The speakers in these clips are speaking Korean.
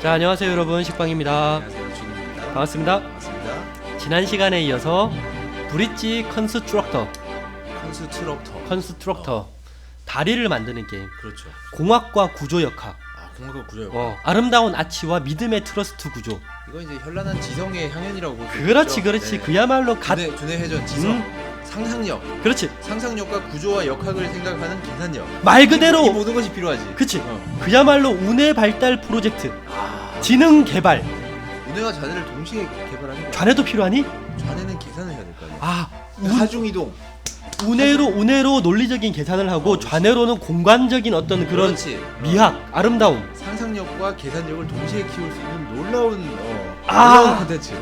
자 안녕하세요 여러분 식빵입니다 안녕하세요 준입니다. 반갑습니다 반갑습니다. 지난 시간에 이어서 브릿지 컨스트럭터 컨스트럭터. 컨스트럭터 다리를 만드는 게임 그렇죠. 공학과 구조 역학 아 공학과 구조요. 어, 아름다운 아치와 믿음의 트러스트 구조 이건 이제 현란한 지성의 향연이라고 볼수 그렇지 있죠. 그렇지 네. 그야말로 갓 두뇌 회전 지성, 음. 상상력, 그렇지 상상력과 구조와 역학을 생각하는 계산력. 말 이 그대로 모든 것이 필요하지. 그치 어. 그야말로 운해 발달 프로젝트 아, 지능 개발 운해와 자네를 동시에 개발하는 거야. 좌뇌도 필요하니? 자네는 계산을 해야 될 거 아니야. 아 하중 이동. 운해로 운해로 논리적인 계산을 하고 좌뇌로는 공간적인 어떤 그런 그렇지. 미학 아름다움 상상력과 계산력을 동시에 키울 수 있는 놀라운 어, 아. 놀라운 콘텐츠.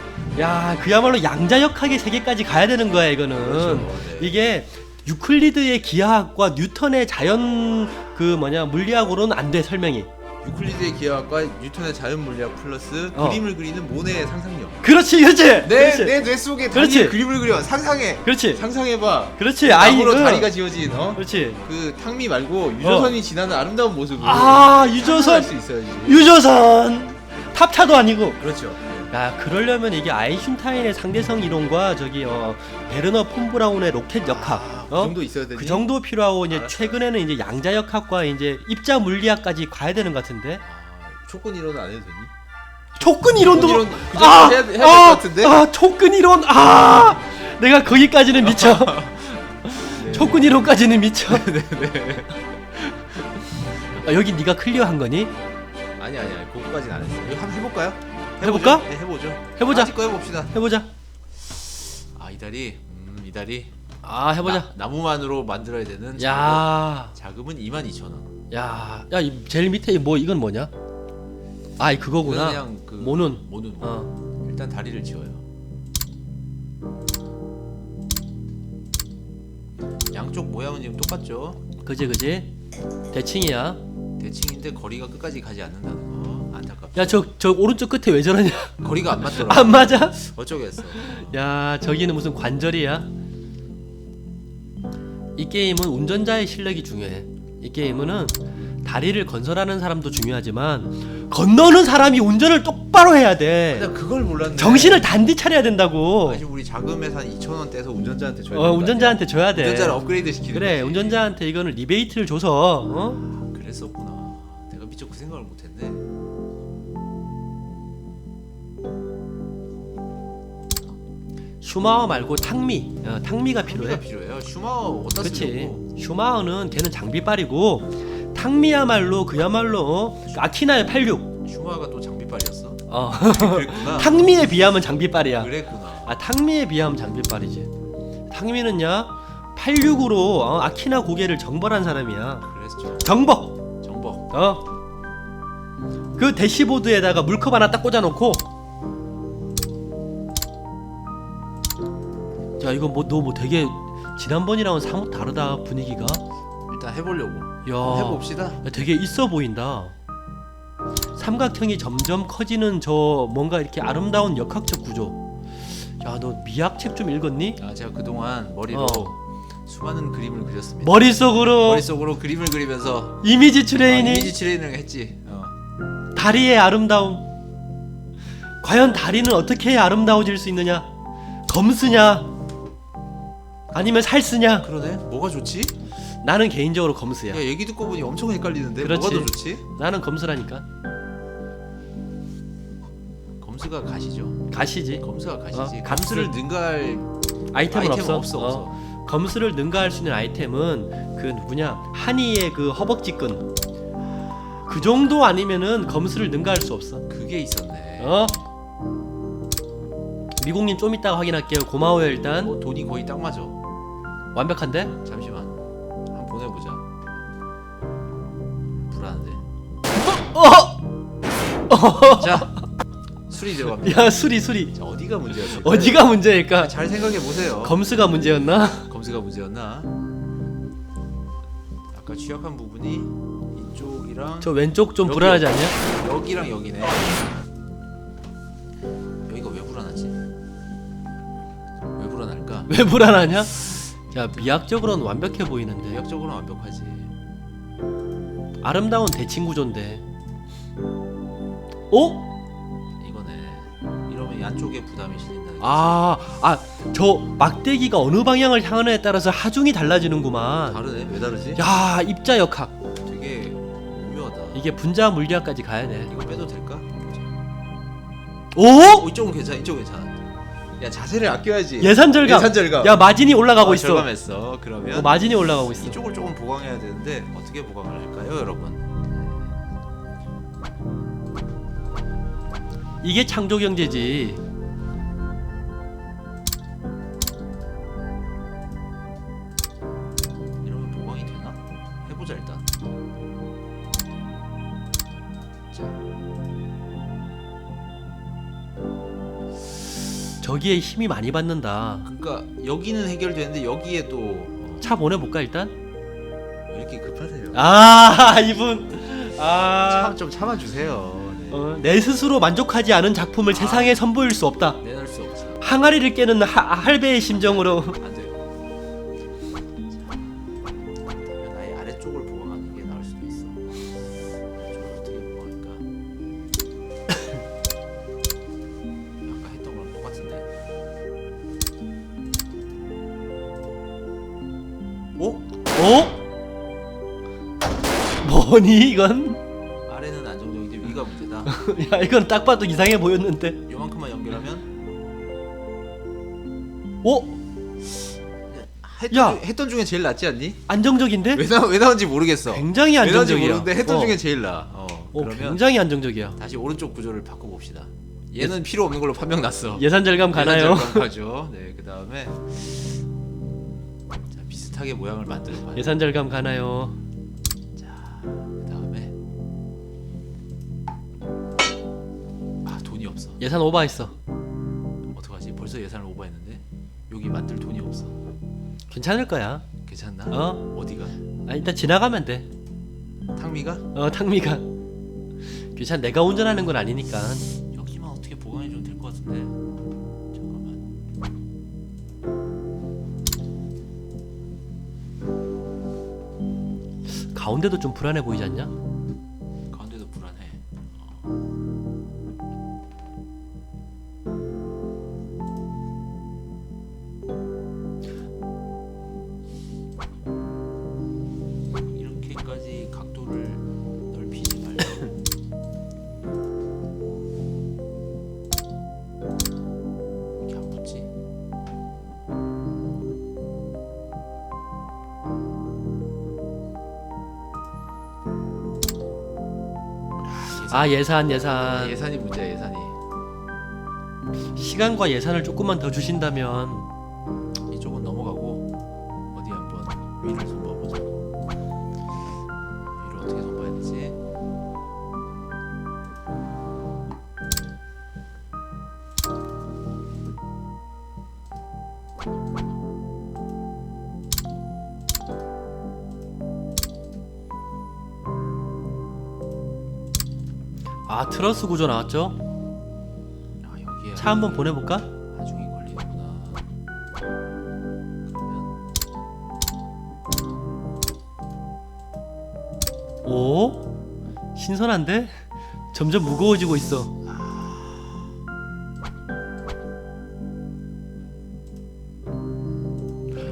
야 그야말로 양자역학의 세계까지 가야 되는 거야 이거는 그렇죠. 네. 이게 유클리드의 기하학과 뉴턴의 자연 그 뭐냐 물리학으로는 안 돼 설명이 유클리드의 기하학과 뉴턴의 자연 물리학 플러스 어. 그림을 그리는 모네의 상상력. 그렇지 그렇지 내 그렇지 내뇌 속에 그렇지. 그림을 그려 상상해. 그렇지 상상해봐. 그렇지 나무로 아이 다리가 지어진 어? 그렇지 그 탕미 말고 유조선이 지나는 아름다운 모습을 아 상상할 유조선 수 있어야지. 유조선 탑차도 아니고 그렇죠. 야 그러려면 이게 아인슈타인의 상대성 이론과 저기 어 베르너 폰 브라운의 로켓 역학 아, 그 어? 정도 있어야 되니. 그 정도 필요하고 이제 알았어요. 최근에는 이제 양자 역학과 이제 입자 물리학까지 가야 되는 것 같은데 아, 조건 이론은 안 해도 되니? 촉근 이론도 조건 이론 그 아, 해야, 해야 될것 아, 같은데. 아 촉근 이론 아 내가 거기까지는 미쳐 네. 촉근 이론까지는 미쳐 아, 여기 네가 클리어한 거니 아니 아니 아니 그거까지는 안 했어. 이거 한번 해볼까요? 해볼까? 네 해보죠. 해보자. 아직 거 해봅시다. 해보자 아이 다리, 음이 다리. 아 해보자 나, 무만으로 만들어야 되는 자금. 야 자금은 22,000원. 야, 야, 이 제일 밑에 이뭐 이건 뭐냐? 아, 이 그거구나. 그냥 그 모눈. 모눈. 어. 일단 다리를 지어요. 양쪽 모양은 지금 똑같죠? 그지 그지. 대칭이야. 대칭인데 거리가 끝까지 가지 않는다는. 야, 저 저 오른쪽 끝에 왜 저러냐? 거리가 안 맞더라. 안 맞아? 어쩌겠어. 야, 저기는 무슨 관절이야? 이 게임은 운전자의 실력이 중요해. 이 게임은 다리를 건설하는 사람도 중요하지만 건너는 사람이 운전을 똑바로 해야 돼. 나 그걸 몰랐네. 정신을 단디 차려야 된다고. 아니 우리 자금에서 한 2,000원 떼서 운전자한테 줘야 어, 운전자한테 줘야 돼. 운전자를 업그레이드 시키는 그래, 거지. 운전자한테 이거는 리베이트를 줘서 어? 그랬었구나. 내가 미처 그 생각을 못했네. 슈마어 말고 탕미, 어, 탕미가 필요해. 필요해요. 슈마어 어디다 그렇지. 쓰려고? 슈마어는 걔는 장비빨이고 탕미야말로 그야말로 어, 그 아키나의 86. 슈마어가 또 장비빨이었어. 어. 그랬구나. 탕미에 비하면 장비빨이야. 그랬구나. 아 탕미에 비하면 장비빨이지. 탕미는야 86으로 어, 아키나 고개를 정벌한 사람이야. 그랬죠. 정복. 정복. 어. 그 대시보드에다가 물컵 하나 딱 꽂아놓고. 야 이거 뭐 너 뭐 되게 지난번이랑은 사뭇 다르다 분위기가. 일단 해보려고. 야. 해봅시다. 야, 되게 있어 보인다. 삼각형이 점점 커지는 저 뭔가 이렇게 아름다운 역학적 구조. 야, 너 미학책 좀 읽었니? 아 제가 그동안 머리로 어. 수많은 그림을 그렸습니다. 머릿속으로 머릿속으로 그림을 그리면서 이미지 어, 트레이닝, 이미지 트레이닝을 했지. 어. 다리의 아름다움. 과연 다리는 어떻게 해야 아름다워질 수 있느냐? 검쓰냐? 아니면 살쓰냐? 그러네. 뭐가 좋지? 나는 개인적으로 검쓰야. 야 얘기 듣고 보니 엄청 헷갈리는데 그렇지. 뭐가 더 좋지? 나는 검쓰라니까. 검수가 가시죠. 가시지. 검수가 가시지. 어, 검수를 능가할 아이템은, 아이템은 없어. 없어 어. 없어. 검수를 능가할 수 있는 아이템은 그 누구냐 한이의 그 허벅지끈 그 정도 아니면은 검수를 능가할 수 없어 그게 있었네. 어 미국님 좀 이따가 확인할게요 고마워요 일단 어, 돈이 거의 딱 맞아. 완벽한데 잠시만. 한번 보내보자. 불안한데. 어! 자 술이 들어갑니다. 야 수리 수리 자 어디가 문제였을까? 어디가 문제일까 잘 생각해 보세요. 검수가 문제였나 검수가 문제였나? 아까 취약한 부분이 이쪽이랑 저 왼쪽 좀 여기요. 불안하지 않냐 여기랑 여기네. 여기가 왜 불안하지? 왜 불안할까? 왜 불안하냐 야 미학적으로는 완벽해 보이는데 대역적으로는 완벽하지. 아름다운 대칭 구조인데 어? 이거네. 이러면 양쪽에 부담이 실린다는 거지. 아, 아, 저 막대기가 어느 방향을 향하느냐에 따라서 하중이 달라지는구만. 다르네. 왜 다르지? 야, 입자 역학. 되게 오묘하다. 이게 분자 물리학까지 가야 돼. 이거 빼도 될까? 오? 어, 이쪽은 괜찮아. 이쪽 은 괜찮아. 야 자세를 아껴야지. 예산 절감. 예산 절감. 야, 마진이 올라가고 어, 있어. 절감했어. 그러면 어, 마진이 올라가고 있어. 이쪽을 조금 보강해야 되는데 어떻게 보강을 할까요, 여러분? 이게 창조 경제지. 저기에 힘이 많이 받는다. 그러니까 여기는 해결되는데 여기에 또 어, 차 보내볼까 일단? 왜 이렇게 급하세요? 아, 이분. 아, 참좀 참아주세요. 네. 어, 내 스스로 만족하지 않은 작품을 아. 세상에 선보일 수 없다. 내놓을 수 없지. 항아리를 깨는 하, 할배의 심정으로. 안 뭐니 이건? 아래는 안정적인데 위가 문제다. 야 이건 딱 봐도 이상해 보였는데. 요만큼만 연결하면 어? 했던, 야! 중, 했던 중에 제일 낫지 않니? 안정적인데? 왜, 나, 왜 나온지 모르겠어. 굉장히 왜 나온지 안정적이야. 모르는데 했던 어. 중에 제일 나. 어, 어, 그러면 굉장히 안정적이야. 다시 오른쪽 구조를 바꿔봅시다. 얘는 필요 없는 걸로 판명 났어. 예산 절감 가나요? 가죠. 네, 그 다음에 자 비슷하게 모양을 만들어 봐요. 예산 절감 가나요? 예산 오버했어. 어떡하지? 벌써 예산을 오버했는데 여기 만들 돈이 없어. 괜찮을 거야. 괜찮나? 어? 어디가? 아, 일단 지나가면 돼. 탕미가? 어 탕미가. 괜찮. 내가 운전하는 건 아니니까. 여기만 어떻게 보강해 주면 될 것 같은데. 잠깐만. 가운데도 좀 불안해 보이지 않냐? 아 예산 예산. 예산이 문제야 예산이. 시간과 예산을 조금만 더 주신다면 이쪽은 넘어가고 어디 한번 위를 손봐보자. 위를 어떻게 손봐야 되지? 아 트러스 구조 나왔죠? 아 여기에 차 한번 보내볼까? 하중이 걸리는구나. 그러면 오? 신선한데? 점점 무거워지고 있어.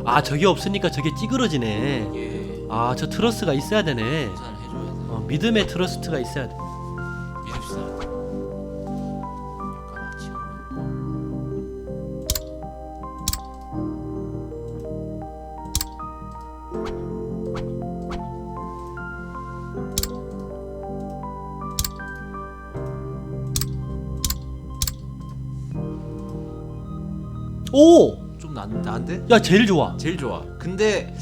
아 저게 없으니까 저게 찌그러지네. 이게 아 저 트러스가 있어야 되네. 계산을 해줘야 돼. 어, 믿음의 트러스트가 있어야 돼. 오! 좀 난, 나은데? 야 제일 좋아. 제일 좋아. 근데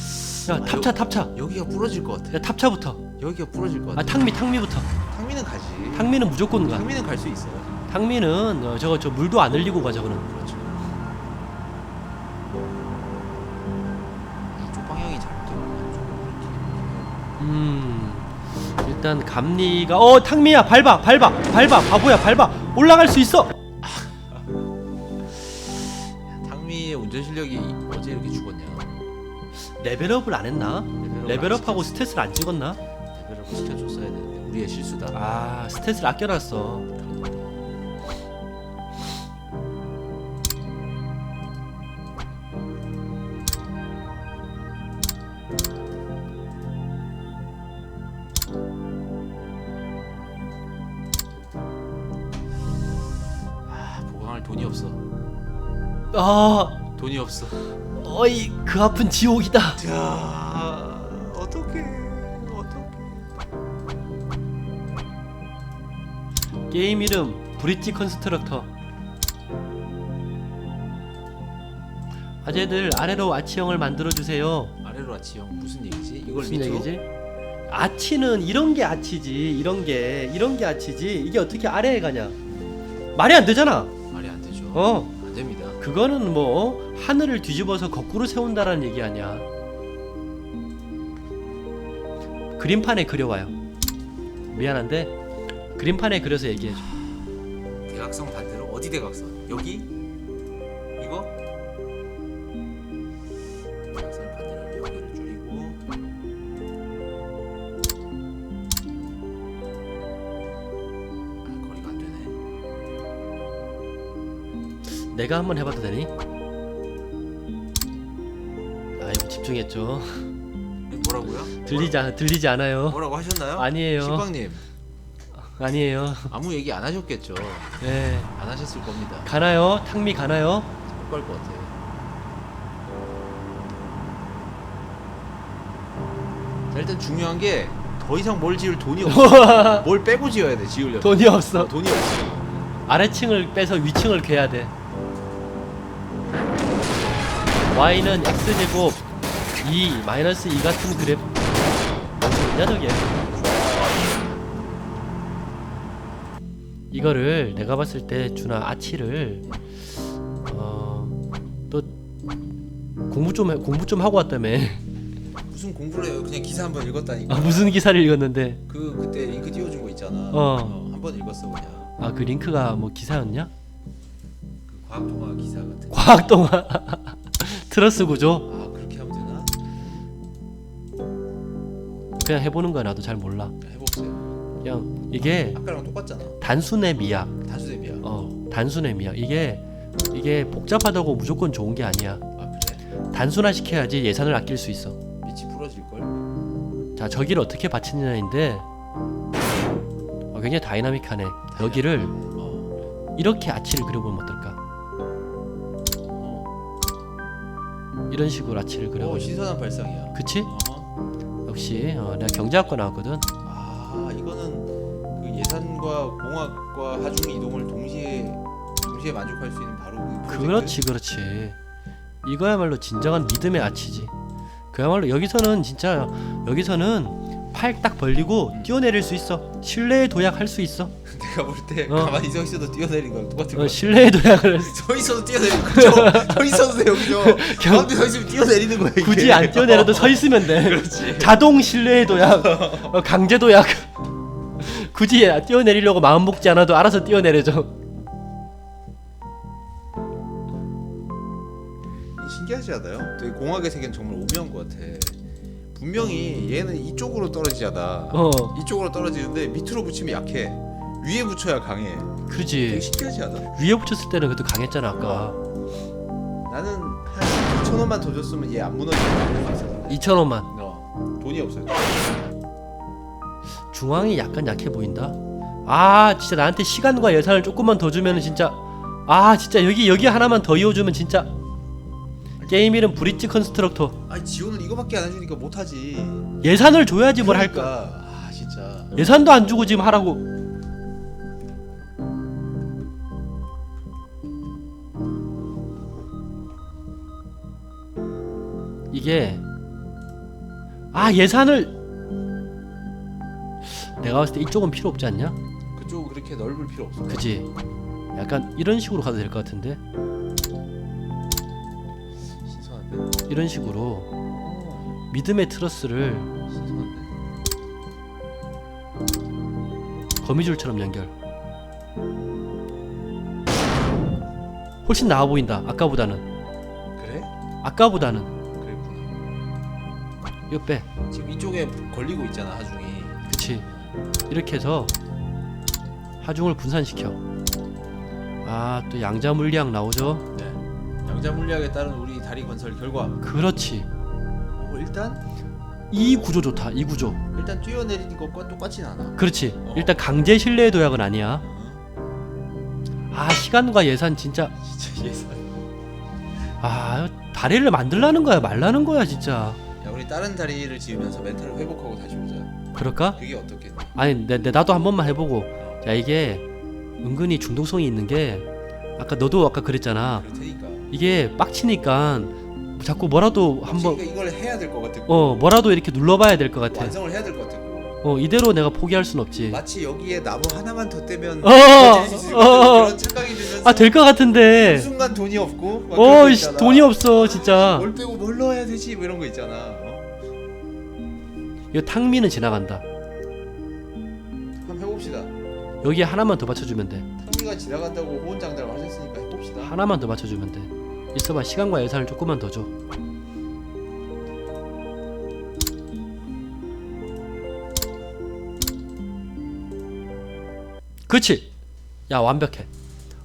야 아, 탑차 여- 탑차. 여기가 부러질 것 같아. 야 탑차부터. 여기가 부러질 것 같아. 아 탕미 탕미부터. 탕미는 가지. 탕미는 무조건 가. 탕미는 갈 수 있어. 탕미는 어, 저거 저 물도 안 흘리고 가 저거는. 그렇죠. 이쪽 방향이 잘못되고 이쪽으로 음 일단 감리가 어 탕미야 밟아 밟아 밟아 바보야 밟아 올라갈 수 있어. 탕미의 운전 실력이 어제 이렇게 죽었냐? 레벨업을 안 했나? 레벨업을 안 레벨업하고 스탯을 안 찍었나? 레벨업을 시켜줬어야 되는데 우리의 실수다. 아 스탯을 아껴놨어 아, 아 돈이 없어. 어이 그 아픈 지옥이다 야, 어떡해. 어떡해. 게임 이름 브릿지 컨스트럭터 아재들 아래로 아치형을 만들어 주세요 아래로 아치 형 무슨 얘기지? 이걸 무슨 밑으로? 얘기지? 아치는 이런 게 아치지 이런 게 이런 게 아치지 이게 어떻게 아래에 가냐 말이 안 되잖아 말이 안 되죠. 어 안 됩니다. 그거는 뭐 어? 하늘을 뒤집어서 거꾸로 세운다라는 얘기 아니야 그림판에 그려와요 미안한데 그림판에 그려서 얘기해줘 대각선 반대로 어디 대각선? 여기? 내가 한번 해봐도 되니? 아이고 집중했죠 네, 뭐라고요? 들리지 않, 들리지 않아요 뭐라고 하셨나요? 아니에요 식빵님 아니에요 아무 얘기 안 하셨겠죠. 예 안 하셨을 겁니다. 가나요? 탕미 가나요? 못갈것 같아요. 자, 일단 중요한 게 더 이상 뭘 지을 돈이 없어. 뭘 빼고 지어야 돼 지으려면. 돈이 없어 돈이 없어. 아래층을 빼서 위층을 괴야 돼 y는 x제곱 2 마이너스 2 같은 그래프 뭐냐 저게 이거를 내가 봤을 때 준아 아치를 어또 공부 좀 해- 공부 좀 하고 왔다며 무슨 공부를 해요? 그냥 기사 한번 읽었다니까. 아, 무슨 기사를 읽었는데 그 그때 링크 띄워준 거 있잖아. 어. 한번 읽었어 그냥. 아 그 링크가 뭐 기사였냐? 그 과학 동화 기사 같은. 거. 과학 동화 트러스 구조 아 그렇게 하면 되나? 그냥 해보는 거야 나도 잘 몰라 해봅시다. 그냥 이게 아까랑 똑같잖아. 단순의 미학 단수 대비야. 어 단순의 미학 이게 이게 복잡하다고 무조건 좋은 게 아니야 아 그래? 단순화 시켜야지 예산을 아낄 수 있어 밑이 부러질 걸? 자 저기를 어떻게 받치느냐인데 어, 굉장히 다이나믹하네 여기를 어. 이렇게 아치를 그려보면 어떨까 이런 식으로 아치를 어 그려보면 신선한 발상이야. 그치? 어허. 역시 어, 내가 경제학과 나왔거든 아 이거는 그 예산과 공학과 하중 이동을 동시에 동시에 만족할 수 있는 바로 그 프로젝트. 그렇지 그렇지 이거야말로 진정한 믿음의 아치지 그야말로 여기서는 진짜 여기서는 팔 딱 벌리고 뛰어내릴 수 있어 신뢰의 도약할 수 있어 내가 볼 때 어. 가만히 서 있어도 뛰어내린 거랑 똑같은 어, 거. 신뢰의 도약을 할 수- 서 있어도 뛰어내리는 거죠. 서 있어도 돼요, 그죠? 가운데 서 있으면 뛰어내리는 거야. 이게. 굳이 안 뛰어내려도 서 있으면 돼 자동 신뢰의 도약 어, 강제 도약 굳이 뛰어내리려고 마음 먹지 않아도 알아서 뛰어내려줘 신기하지 않아요? 되게 공학의 세계는 정말 오묘한 것 같아. 분명히 얘는 이쪽으로 떨어지잖아. 어 이쪽으로 떨어지는데 밑으로 붙이면 약해. 위에 붙여야 강해. 되게 신기하지 않아? 위에 붙였을 때는 그래도 강했잖아 아까 나는 한 2천 원만 더 줬으면 얘 안 무너지고 할수 있어. 2천원만 어. 돈이 없어요. 중앙이 약간 약해 보인다. 아 진짜 나한테 시간과 예산을 조금만 더 주면은 진짜 아 진짜 여기 여기 하나만 더 이어주면 진짜 게임 이름 브릿지 컨스트럭터 아니 지원을 이거밖에 안 해주니까 못하지. 예산을 줘야지 뭘 할까 그러니까. 아 진짜. 예산도 안 주고 지금 하라고 이게 아 예산을 내가 봤을 때 이쪽은 필요 없지 않냐? 그쪽 그렇게 넓을 필요 없어. 그지? 약간 이런 식으로 가도 될 것 같은데 이런 식으로 어, 믿음의 트러스를. 거미줄처럼 연결 훨씬 나아 보인다 아까보다는 그래? 아까보다는 그랬구나. 이거 빼 지금 이쪽에 걸리고 있잖아 하중이. 그치 이렇게 해서 하중을 분산시켜 아 또 양자 물리학 나오죠 네. 양자 물리학에 따른 우리 다리 건설 결과 그렇지 어, 일단 이 구조 좋다 이 구조 일단 뛰어내리는 것과 똑같진 않아. 그렇지 어. 일단 강제 신뢰의 도약은 아니야 어, 아 시간과 예산 진짜 진짜 예산. 아 다리를 만들라는 거야 말라는 거야 진짜 야 우리 다른 다리를 지으면서 멘탈을 회복하고 다시 오자. 그럴까? 그게 어떻겠니? 아니 내, 내 나도 한 번만 해보고 야 이게 은근히 중독성이 있는 게 아까 너도 아까 그랬잖아 그럴 테니까. 이게 빡치니까 자꾸 뭐라도 한번 이걸 해야 될 것 같고. 어 뭐라도 이렇게 눌러봐야 될 것 같아 완성을 해야 될 것 같고. 어 이대로 내가 포기할 순 없지 마치 여기에 나무 하나만 더 떼면 어, 더질수 있을 것 같은 어. 그런 착각이 들면서 아 될것그 같은데 순간 돈이 없고 막 그런 거 어이씨 있잖아. 돈이 없어 진짜 뭘 빼고 뭘 넣어야 되지 뭐 이런 거 있잖아. 어? 이거 탕미는 지나간다 한번 해봅시다. 여기에 하나만 더 맞춰주면 돼 탕미가 지나간다고 호언장담을 하셨으니까 해봅시다. 하나만 더 맞춰주면 돼 있어봐. 시간과 예산을 조금만 더 줘. 그렇지 야 완벽해.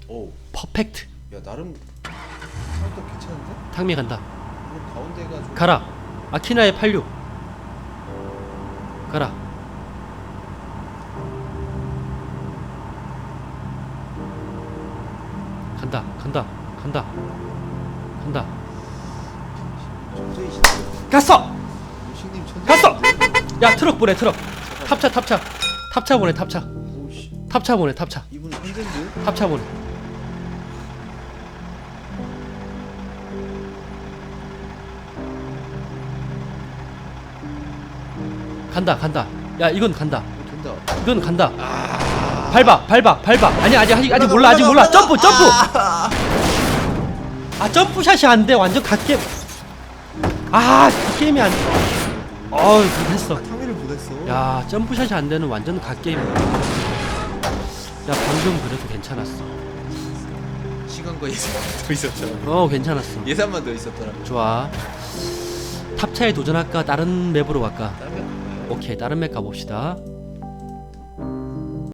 오, 퍼펙트. 야 나름 생각보다 괜찮은데? 탕미 간다. 이거 가운데가 좀 가라. 아키나의 86 가라. 간다. 간다. 간다 간다. 갔어. 갔어! 야 트럭 보내 트럭. 탑차 탑차. 탑차 보내 탑차. 탑차 보내 탑차. 이분? 탑차 보내. 간다 간다. 야 이건 간다. 이건 간다. 밟아 밟아 밟아. 아니 아직 아직 아직 몰라 아직 몰라. 점프 점프 아 점프샷이 안 돼. 완전 갓게임 아 갓게임이 안돼 어우 됐어. 탕미를 보냈어. 야 점프샷이 안 되는 완전 갓게임. 야 방금 그래도 괜찮았어. 시간과 예산만 더 있었잖아. 어 괜찮았어. 예산만 더 있었더라. 좋아. 탑차에 도전할까? 다른 맵으로 갈까? 가봐요. 오케이 다른 맵 가봅시다